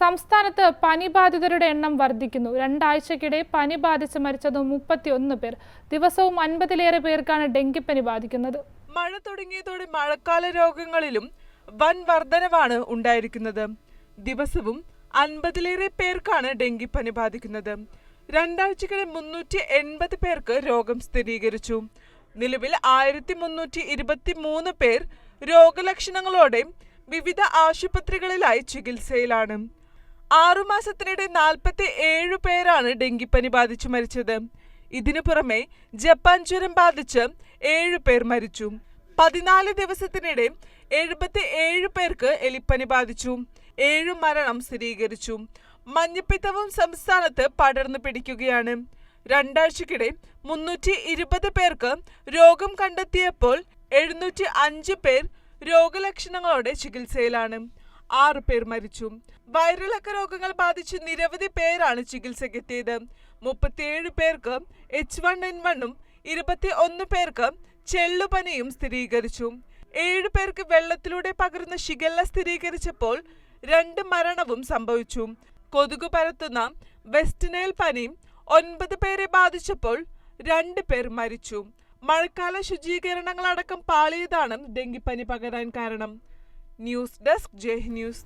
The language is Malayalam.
സംസ്ഥാനത്ത് പനി ബാധിതരുടെ എണ്ണം വർദ്ധിക്കുന്നു. രണ്ടാഴ്ചക്കിടെ പനി ബാധിച്ച് മരിച്ചത് മുപ്പത്തിയൊന്ന് പേർ. ദിവസവും അൻപതിലേറെ പേർക്കാണ് ഡെങ്കിപ്പനി ബാധിക്കുന്നത്. മഴ തുടങ്ങിയതോടെ മഴക്കാല രോഗങ്ങളിലും വൻ വർധനവാണ് ഉണ്ടായിരിക്കുന്നത്. ദിവസവും അൻപതിലേറെ പേർക്കാണ് ഡെങ്കിപ്പനി ബാധിക്കുന്നത്. രണ്ടാഴ്ചക്കിടെ മുന്നൂറ്റി എൺപത് പേർക്ക് രോഗം സ്ഥിരീകരിച്ചു. നിലവിൽ ആയിരത്തി മുന്നൂറ്റി ഇരുപത്തി മൂന്ന് പേർ രോഗലക്ഷണങ്ങളോടെ വിവിധ ആശുപത്രികളിലായി ചികിത്സയിലാണ്. ആറുമാസത്തിനിടെ നാൽപ്പത്തി ഏഴ് പേരാണ് ഡെങ്കിപ്പനി ബാധിച്ചു മരിച്ചത്. ഇതിനു പുറമെ ജപ്പാൻ ജ്വരം ബാധിച്ച് ഏഴ് പേർ മരിച്ചു. പതിനാല് ദിവസത്തിനിടെ എഴുപത്തി ഏഴ് പേർക്ക് എലിപ്പനി ബാധിച്ചു. ഏഴു മരണം സ്ഥിരീകരിച്ചു. മഞ്ഞപ്പിത്തവും സംസ്ഥാനത്ത് പടർന്നു പിടിക്കുകയാണ്. രണ്ടാഴ്ചക്കിടെ മുന്നൂറ്റി ഇരുപത് പേർക്ക് രോഗം കണ്ടെത്തിയപ്പോൾ എഴുന്നൂറ്റി അഞ്ച് പേർ രോഗലക്ഷണങ്ങളോടെ ചികിത്സയിലാണ്. ആറ് പേർ മരിച്ചു. വയറിളക്ക രോഗങ്ങൾ ബാധിച്ച് നിരവധി പേരാണ് ചികിത്സയ്ക്കെത്തിയത്. മുപ്പത്തിയേഴ് പേർക്ക് എച്ച് വൺ എൻ വണ്ണും ഇരുപത്തി ഒന്ന് പേർക്ക് ചെള്ളുപനിയും സ്ഥിരീകരിച്ചു. ഏഴ് പേർക്ക് വെള്ളത്തിലൂടെ പകർന്ന ഷിഗല്ല സ്ഥിരീകരിച്ചപ്പോൾ രണ്ട് മരണവും സംഭവിച്ചു. കൊതുക് പരത്തുന്ന വെസ്റ്റ്നൈൽ പനി ഒൻപത് പേരെ ബാധിച്ചപ്പോൾ രണ്ട് പേർ മരിച്ചു. മഴക്കാല ശുചീകരണങ്ങളടക്കം പാളിയതാണ് ഡെങ്കിപ്പനി പകരാൻ കാരണം. ന്യൂസ് ഡെസ്ക് ജയ് ന്യൂസ്